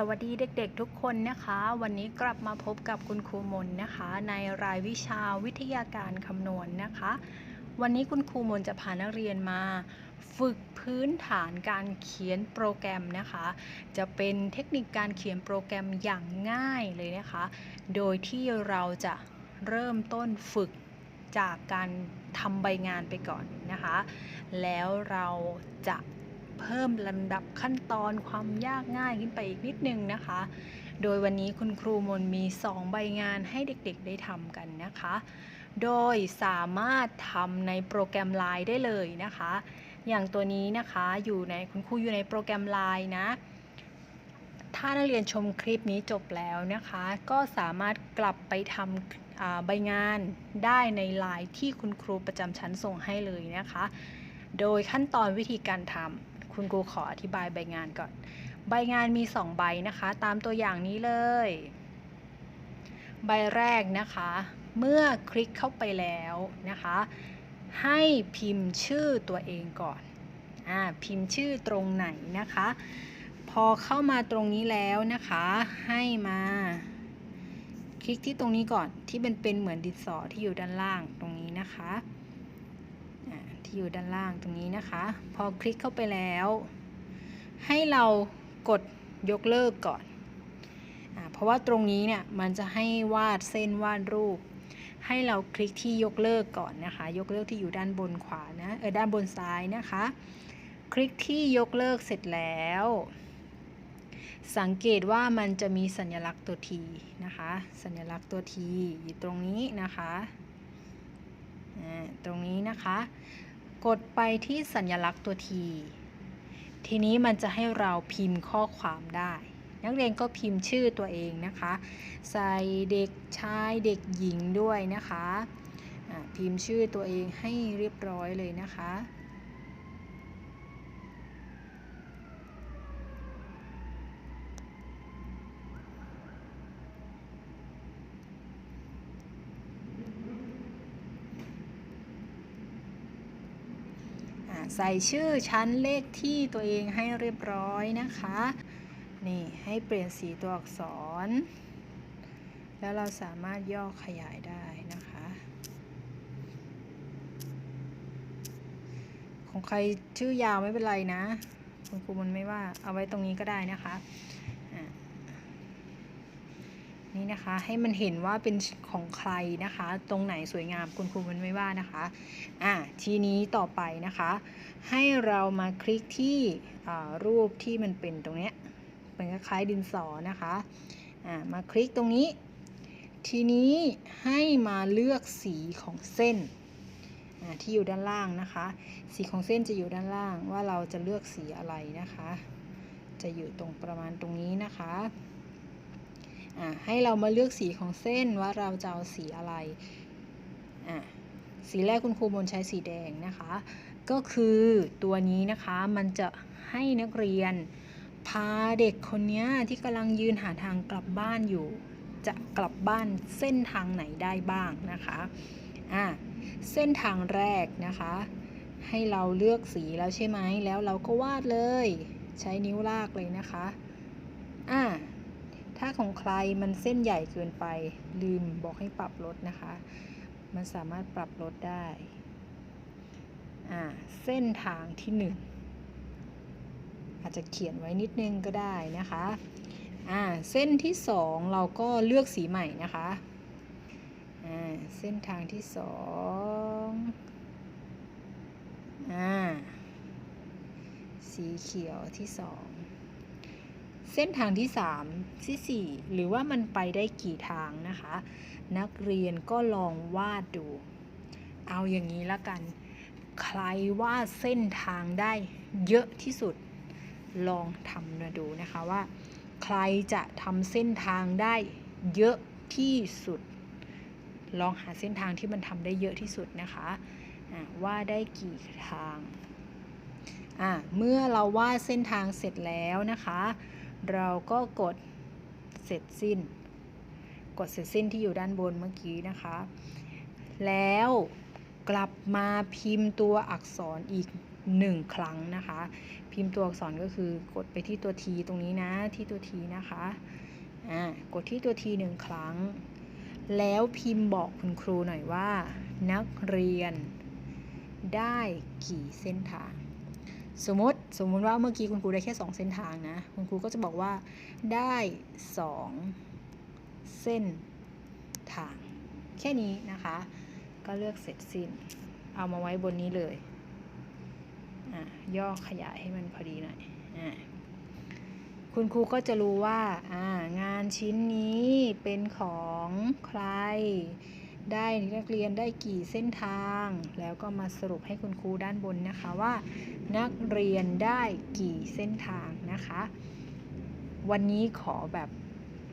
สวัสดีเด็กๆทุกคนนะคะ วันนี้กลับมาพบกับคุณครูมนนะคะ ในรายวิชาวิทยาการคำนวณนะคะ วันนี้คุณครูมนจะพานักเรียนมา ฝึกพื้นฐานการเขียนโปรแกรมนะคะ จะเป็นเทคนิคการเขียนโปรแกรมอย่างง่ายเลยนะคะ โดยที่เราจะเริ่มต้นฝึกจากการทำใบงานไปก่อนนะคะ แล้วเราจะ เพิ่มลำดับขั้นตอนความยากง่ายขึ้นไปอีกนิดนึงนะคะ โดยวันนี้คุณครูมนมี 2 ใบงานให้เด็กๆ ได้ทำกันนะคะ โดยสามารถทำในโปรแกรม Line ได้เลยนะคะ อย่างตัวนี้นะคะอยู่ในคุณครูอยู่ในโปรแกรม Line นะถ้านักเรียนชมคลิปนี้จบแล้วนะคะ ก็สามารถกลับไปทำใบงานได้ในไลน์ที่คุณครูประจำชั้นส่งให้เลยนะคะ โดยขั้นตอนวิธีการทำ คุณครูขออธิบายใบงานก่อน ใบงานมี 2 ใบนะคะ ตามตัวอย่างนี้เลย ใบแรกนะคะ เมื่อคลิกเข้าไปแล้วนะคะ ให้พิมพ์ชื่อตัวเองก่อนอพิมพ์ชื่อตรงไหนนะคะ พอเข้ามาตรงนี้แล้วนะคะ ให้มา คลิกที่ตรงนี้ก่อนที่เป็นเป็นเหมือนดินสอที่อยู่ด้านล่างตรงนี้นะคะ ที่อยู่ด้านล่างตรงนี้นะคะ พอคลิกเข้าไปแล้ว ให้เรากดยกเลิกก่อนอเพราะว่าตรงนี้เนี่ยมันจะให้วาดเส้นวาดรูป ให้เราคลิกที่ยกเลิกก่อนนะคะ ยกเลิกที่อยู่ด้านบนขวานะเออด้านบนซ้ายนะคะ คลิกที่ยกเลิกเสร็จแล้ว สังเกตว่ามันจะมีสัญลักษณ์ตัว T นะคะ สัญลักษณ์ตัว T อยู่ตรงนี้นะคะตรงนี้นะคะ กดไปที่สัญลักษณ์ตัว T ทีนี้มันจะให้เราพิมพ์ข้อความได้ นักเรียนก็พิมพ์ชื่อตัวเองนะคะ ใส่เด็กชายเด็กหญิงด้วยนะคะ พิมพ์ชื่อตัวเองให้เรียบร้อยเลยนะคะ ใส่ชื่อชั้นเลขที่ตัวเองให้เรียบร้อยนะคะ นี่ให้เปลี่ยนสีตัวอักษร แล้วเราสามารถย่อขยายได้นะคะ ของใครชื่อยาวไม่เป็นไรนะ คุณครูมันไม่ว่าเอาไว้ตรงนี้ก็ได้นะคะ นี่นะคะ ให้มันเห็นว่าเป็นของใครนะคะ ตรงไหนสวยงามคุณครูมันไม่ว่านะคะอะทีนี้ต่อไปนะคะ ให้เรามาคลิกที่รูปที่มันเป็นตรงเนี้ยเป็นคล้ายดินสอนะคะอะมาคลิกตรงนี้ ทีนี้ให้มาเลือกสีของเส้นอะที่อยู่ด้านล่างนะคะ สีของเส้นจะอยู่ด้านล่างว่าเราจะเลือกสีอะไรนะคะ จะอยู่ตรงประมาณตรงนี้นะคะ อะให้เรามาเลือกสีของเส้นว่าเราจะเอาสีอะไรอะสีแรกคุณครูมนใช้สีแดงนะคะ ก็คือตัวนี้นะคะมันจะให้นักเรียน พาเด็กคนนี้ที่กำลังยืนหาทางกลับบ้านอยู่ จะกลับบ้านเส้นทางไหนได้บ้างนะคะอะเส้นทางแรกนะคะ ให้เราเลือกสีแล้วใช่ไหมแล้วเราก็วาดเลย ใช้นิ้วลากเลยนะคะอะ ถ้าของใครมันเส้นใหญ่เกินไปลืมบอกให้ปรับลดนะคะ มันสามารถปรับลดได้ อ่า เส้นทางที่หนึ่งอาจจะเขียนไว้นิดนึงก็ได้นะคะ อ่า เส้นที่สองเราก็เลือกสีใหม่นะคะ อ่า เส้นทางที่สองอ่า สีเขียวที่สอง ส้นทางที่สามที่สี่หรือว่ามันไปได้กี่ทางนะคะ นักเรียนก็ลองวาดดู เอาอย่างนี้ละกัน ใครวาดเส้นทางได้เยอะที่สุด ลองทำมาดูนะคะว่า ใครจะทำเส้นทางได้เยอะที่สุด ลองหาเส้นทางที่มันทำได้เยอะที่สุดนะคะะว่าได้กี่ทางอะเมื่อเราวาดเส้นทางเสร็จแล้วนะคะ เราก็กดเสร็จสิ้น กดเสร็จสิ้นที่อยู่ด้านบนเมื่อกี้นะคะ แล้วกลับมาพิมพ์ตัวอักษรอีก1ครั้งนะคะ พิมพ์ตัวอักษรก็คือกดไปที่ตัว T ตรงนี้นะที่ตัว T นะคะอ่ากดที่ตัว T หนึ่งครั้ง แล้วพิมพ์บอกคุณครูหน่อยว่า นักเรียนได้กี่เส้นทาง สมมติสมมติว่าเมื่อกี้คุณครูได้แค่ 2 เส้นทางนะ คุณครูก็จะบอกว่าได้ 2 เส้นทาง แค่นี้นะคะ ก็เลือกเสร็จสิ้น เอามาไว้บนนี้เลยอะย่อขยายให้มันพอดีหน่อยอคุณครูก็จะรู้ว่า งานชิ้นนี้เป็นของใคร ได้นักเรียนได้กี่เส้นทาง แล้วก็มาสรุปให้คุณครูด้านบนนะคะว่า นักเรียนได้กี่เส้นทางนะคะ วันนี้ขอแบบ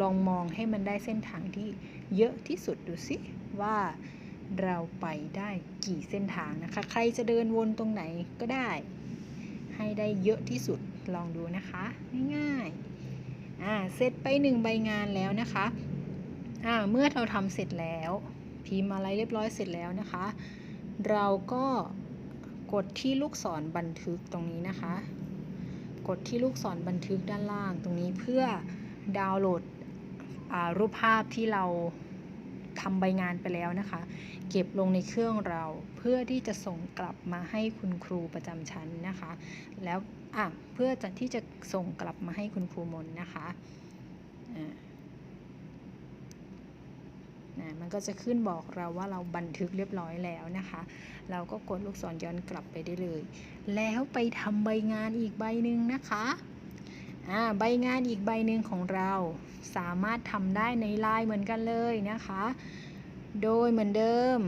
ลองมองให้มันได้เส้นทางที่เยอะที่สุดดูสิว่าเราไปได้กี่เส้นทางนะคะ ใครจะเดินวนตรงไหนก็ได้ ให้ได้เยอะที่สุดลองดูนะคะง่ายๆอ่าเสร็จไปหนึ่งใบงานแล้วนะคะอ่าเมื่อเราทำเสร็จแล้ว พิมพ์อะไรเรียบร้อยเสร็จแล้วนะคะ เราก็กดที่ลูกศรบันทึกตรงนี้นะคะ กดที่ลูกศรบันทึกด้านล่างตรงนี้เพื่อดาวน์โหลดรูปภาพที่เราทำใบงานไปแล้วนะคะ เก็บลงในเครื่องเราเพื่อที่จะส่งกลับมาให้คุณครูประจำชั้นนะคะ แล้วอะเพื่อจะที่จะส่งกลับมาให้คุณครูมนนะคะอ่า นะมันก็จะขึ้นบอกเราว่าเราบันทึกเรียบร้อยแล้วนะคะ เราก็กดลูกศรย้อนกลับไปได้เลย แล้วไปทำใบงานอีกใบหนึ่งนะคะอ่าใบงานอีกใบหนึ่งของเราสามารถทำได้ในไลน์เหมือนกันเลยนะคะ โดยเหมือนเดิม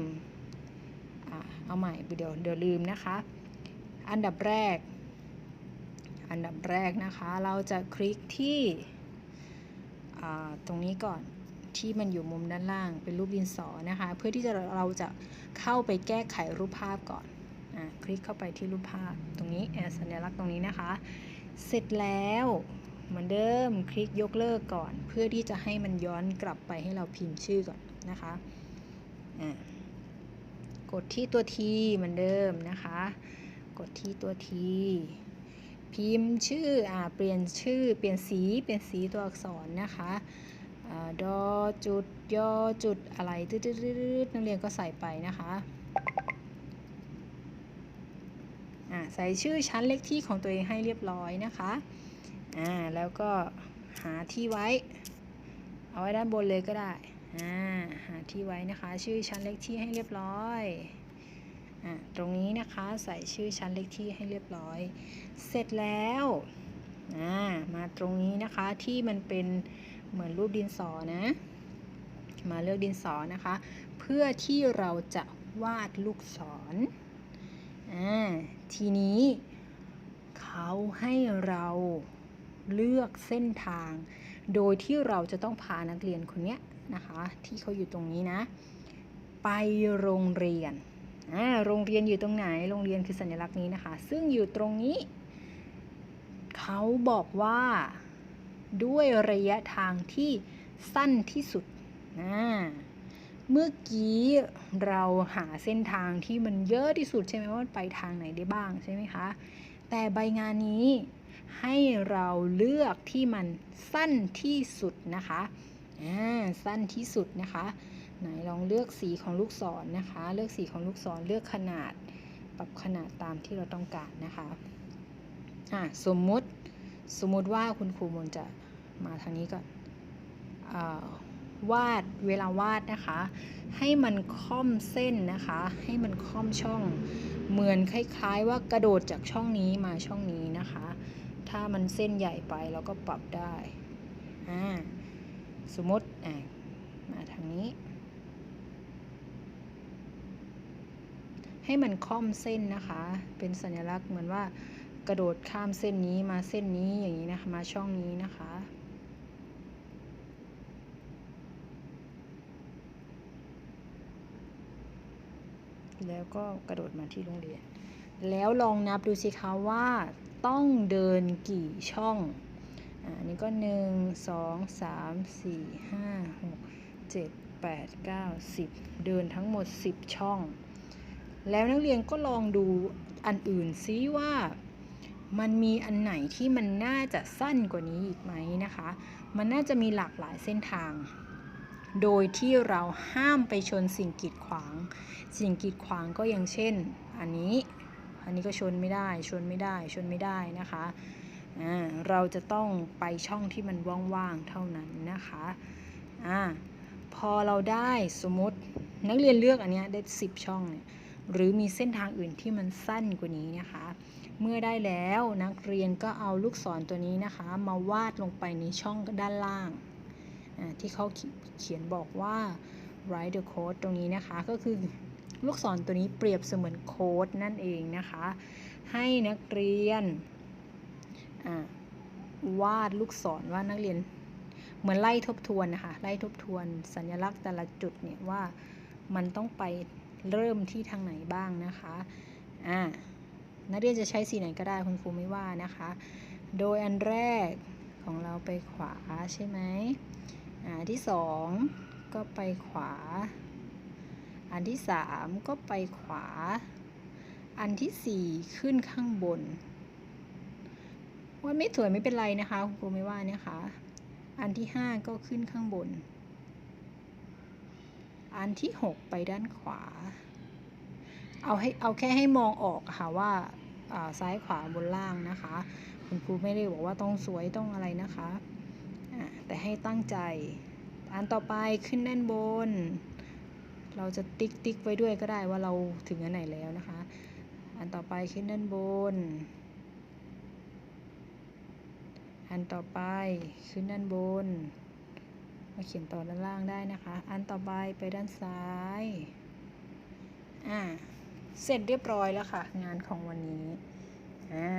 อเอาใหม่เดี๋ยวเดี๋ยวลืมนะคะ อันดับแรก อันดับแรกนะคะ เราจะคลิกที่ตรงนี้ก่อน ที่มันอยู่มุมด้านล่างเป็นรูปดินสอนะคะ เพื่อที่จะเราจะเข้าไปแก้ไขรูปภาพก่อนอ่าคลิกเข้าไปที่รูปภาพตรงนี้สัญลักษณ์ตรงนี้นะคะ เสร็จแล้วเหมือนเดิมคลิกยกเลิกก่อน เพื่อที่จะให้มันย้อนกลับไปให้เราพิมพ์ชื่อก่อนนะคะอ่ากดที่ตัว T เหมือนเดิมนะคะ กดที่ตัว T พิมพ์ชื่ออ่าเปลี่ยนชื่อ เปลี่ยนสี เปลี่ยนสีตัวอักษรนะคะ ดอจุดยอจุดอะไรตืดๆๆนักเรียนก็ใส่ไปนะคะอ่าใส่ชื่อชั้นเลขที่ของตัวเองให้เรียบร้อยนะคะอ่าแล้วก็หาที่ไว้ เอาไว้ด้านบนเลยก็ได้อ่าหาที่ไว้นะคะ ชื่อชั้นเลขที่ให้เรียบร้อยอ่าตรงนี้นะคะใส่ชื่อชั้นเลขที่ให้เรียบร้อย เสร็จแล้วอ่ามาตรงนี้นะคะที่มันเป็น เหมือนรูปดินสอนะ มาเลือกดินสอนะคะ เพื่อที่เราจะวาดลูกศรอ่าทีนี้เขาให้เราเลือกเส้นทาง โดยที่เราจะต้องพานักเรียนคนนี้นะคะ ที่เขาอยู่ตรงนี้นะ ไปโรงเรียนอ่าโรงเรียนอยู่ตรงไหน โรงเรียนคือสัญลักษณ์นี้นะคะ ซึ่งอยู่ตรงนี้ เขาบอกว่า ด้วยระยะทางที่สั้นที่สุดนะเมื่อกี้เราหาเส้นทางที่มันเยอะที่สุดใช่ไหมว่าไปทางไหนได้บ้างใช่ไหมคะ แต่ใบงานนี้ให้เราเลือกที่มันสั้นที่สุดนะคะอ่าสั้นที่สุดนะคะ ไหนลองเลือกสีของลูกศรนนะคะ เลือกสีของลูกศรเลือกขนาด ปรับขนาดตามที่เราต้องการนะคะอ่าสมมุติ สมมติว่าคุณครูมนจะมาทางนี้ก่อนวาดเวลาวาดนะคะ ให้มันค่อมเส้นนะคะ ให้มันค่อมช่อง เหมือนคล้ายๆ ว่ากระโดดจากช่องนี้มาช่องนี้นะคะ ถ้ามันเส้นใหญ่ไปเราก็ปรับได้สมมติมาทางนี้ ให้มันค่อมเส้นนะคะ เป็นสัญลักษณ์เหมือนว่า กระโดดข้ามเส้นนี้มาเส้นนี้อย่างนี้นะคะ มาช่องนี้นะคะ แล้วก็กระโดดมาที่โรงเรียน แล้วลองนับดูสิคะว่าต้องเดินกี่ช่องอ่านี่ก็หนึ่งสองสามสี่ห้าหกเจ็ดแปดเก้าสิบเดินทั้งหมดสิบช่อง แล้วนักเรียนก็ลองดูอันอื่นซิว่า มันมีอันไหนที่มันน่าจะสั้นกว่านี้อีกไหมนะคะ มันน่าจะมีหลากหลายเส้นทาง โดยที่เราห้ามไปชนสิ่งกีดขวาง สิ่งกีดขวางก็อย่างเช่น อันนี้ อันนี้ก็ชนไม่ได้ ชนไม่ได้ ชนไม่ได้นะคะ เราจะต้องไปช่องที่มันว่างๆ เท่านั้นนะคะอ่าพอเราได้สมมตินักเรียนเลือกอันนี้ได้ 10 ช่องเนี่ย หรือมีเส้นทางอื่นที่มันสั้นกว่านี้นะคะ เมื่อได้แล้วนักเรียนก็เอาลูกศรตัวนี้นะคะ มาวาดลงไปในช่องด้านล่างที่เขาเขียนบอกว่า write the code ตรงนี้นะคะก็คือลูกศรตัวนี้เปรียบเสมือนโค้ดนั่นเองนะคะ ให้นักเรียนวาดลูกศรว่านักเรียนเหมือนไล่ทบทวนนะคะไล่ทบทวนสัญลักษณ์แต่ละจุดเนี่ยว่ามันต้องไปเริ่มที่ทางไหนบ้างนะคะอ่า นักเรียนจะใช้สีไหนก็ได้คุณครูไม่ว่านะคะ โดยอันแรกของเราไปขวาใช่ไหมอ่าที่สองก็ไปขวา อันที่สามก็ไปขวา อันที่สี่ขึ้นข้างบนว่าไม่สวยไม่เป็นไรนะคะคุณครูไม่ว่านะคะ อันที่ห้าก็ขึ้นข้างบน อันที่หกไปด้านขวา เอาให้เอาแค่ให้มองออกค่ะว่า ซ้ายขวาบนล่างนะคะ คุณครูไม่ได้บอกว่าต้องสวยต้องอะไรนะคะอ่าแต่ให้ตั้งใจ อันต่อไปขึ้นด้านบน เราจะติ๊กติ๊กไว้ด้วยก็ได้ว่าเราถึงอันไหนแล้วนะคะ อันต่อไปขึ้นด้านบน อันต่อไปขึ้นด้านบน มาเขียนต่อด้านล่างได้นะคะ อันต่อไปไปด้านซ้าย อ่า เสร็จเรียบร้อยแล้วค่ะ งานของวันนี้อ่า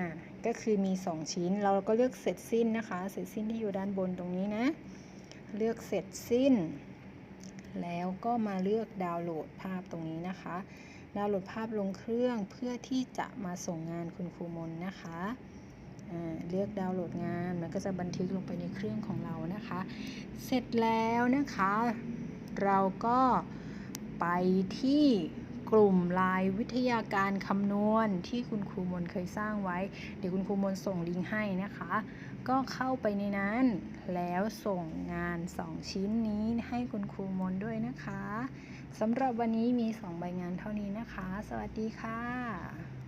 ก็คือมี 2 ชิ้นเราก็เลือกเสร็จสิ้นนะคะ เสร็จสิ้นที่อยู่ด้านบนตรงนี้นะ เลือกเสร็จสิ้น แล้วก็มาเลือกดาวน์โหลดภาพตรงนี้นะคะ ดาวน์โหลดภาพลงเครื่องเพื่อที่จะมาส่งงานคุณครูมนนะคะอ่าเลือกดาวน์โหลดงานมันก็จะบันทึกลงไปในเครื่องของเรานะคะ เสร็จแล้วนะคะ เราก็ไปที่ กลุ่มลายวิทยาการคำนวณที่คุณครูมนเคยสร้างไว้ เดี๋ยวคุณครูมนส่งลิงก์ให้นะคะ ก็เข้าไปในนั้น แล้วส่งงาน 2 ชิ้นนี้ให้คุณครูมนด้วยนะคะสำหรับวันนี้มี 2 ใบงานเท่านี้นะคะ สวัสดีค่ะ